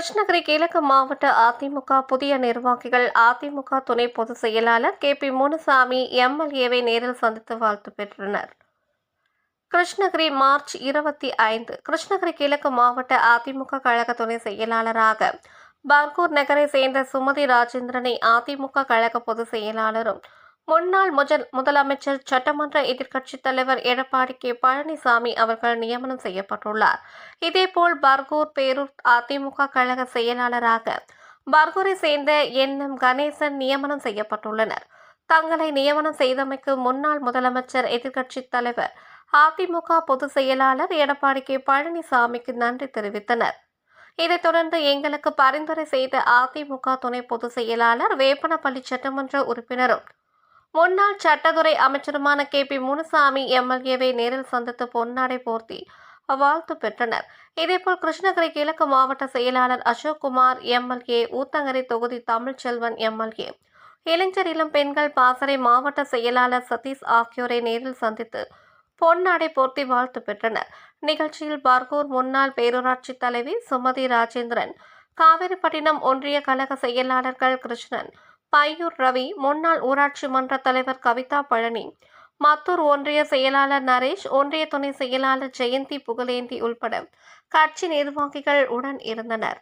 கிருஷ்ணகிரி கிழக்கு மாவட்ட அதிமுக புதிய நிர்வாகிகள் அதிமுக துணை பொதுச் செயலாளர் கே பி முனுசாமி எம்எல்ஏவை நேரில் சந்தித்து வாழ்த்து பெற்றனர். கிருஷ்ணகிரி மார்ச் இருபத்தி ஐந்து கிருஷ்ணகிரி கிழக்கு மாவட்ட அதிமுக கழக துணை செயலாளராக பாங்கூர் நகரை சேர்ந்த சுமதி ராஜேந்திரனை அதிமுக கழக பொதுச் செயலாளரும் முன்னாள் முதல் முதலமைச்சர் சட்டமன்ற எதிர்க்கட்சித் தலைவர் எடப்பாடி கே. பழனிசாமி அவர்கள் நியமனம் செய்யப்பட்டுள்ளார். இதேபோல் பர்கூர் பேரூர் அதிமுக கழக செயலாளராக பர்கூரை சேர்ந்த என். எம். கணேசன் நியமனம் செய்யப்பட்டுள்ளனர். தங்களை நியமனம் செய்தமைக்கு முன்னாள் முதலமைச்சர் எதிர்க்கட்சித் தலைவர் அதிமுக பொதுச் செயலாளர் எடப்பாடி கே. பழனிசாமிக்கு நன்றி தெரிவித்தனர். இதைத் தொடர்ந்து எங்களுக்கு பரிந்துரை செய்த அதிமுக துணை பொதுச் செயலாளர் வேப்பனப்பள்ளி சட்டமன்ற உறுப்பினரும் முன்னாள் சட்டத்துறை அமைச்சருமான கே பி முனுசாமி எம்எல்ஏவை நேரில் சந்தித்து பொன்னாடை போர்த்தி வாழ்த்து பெற்றனர். இதேபோல் கிருஷ்ணகிரி கிழக்கு மாவட்ட செயலாளர் அசோக்குமார் எம்எல்ஏ ஊத்தங்கரை தொகுதி தமிழ்ச்செல்வன் எம்எல்ஏ இளைஞர் இளம் பெண்கள் பாசறை மாவட்ட செயலாளர் சதீஷ் ஆகியோரை நேரில் சந்தித்து பொன்னாடை போர்த்தி வாழ்த்து பெற்றனர். நிகழ்ச்சியில் பார்கூர் முன்னாள் பேரூராட்சி தலைவி சுமதி ராஜேந்திரன் காவிரிப்பட்டினம் ஒன்றிய கழக செயலாளர்கள் கிருஷ்ணன் பையூர் ரவி முன்னாள் ஊராட்சி மன்ற தலைவர் கவிதா பழனி மத்தூர் ஒன்றிய செயலாளர் நரேஷ் ஒன்றிய துணை செயலாளர் ஜெயந்தி புகழேந்தி உள்பட கட்சி நிர்வாகிகள் உடன் இருந்தனர்.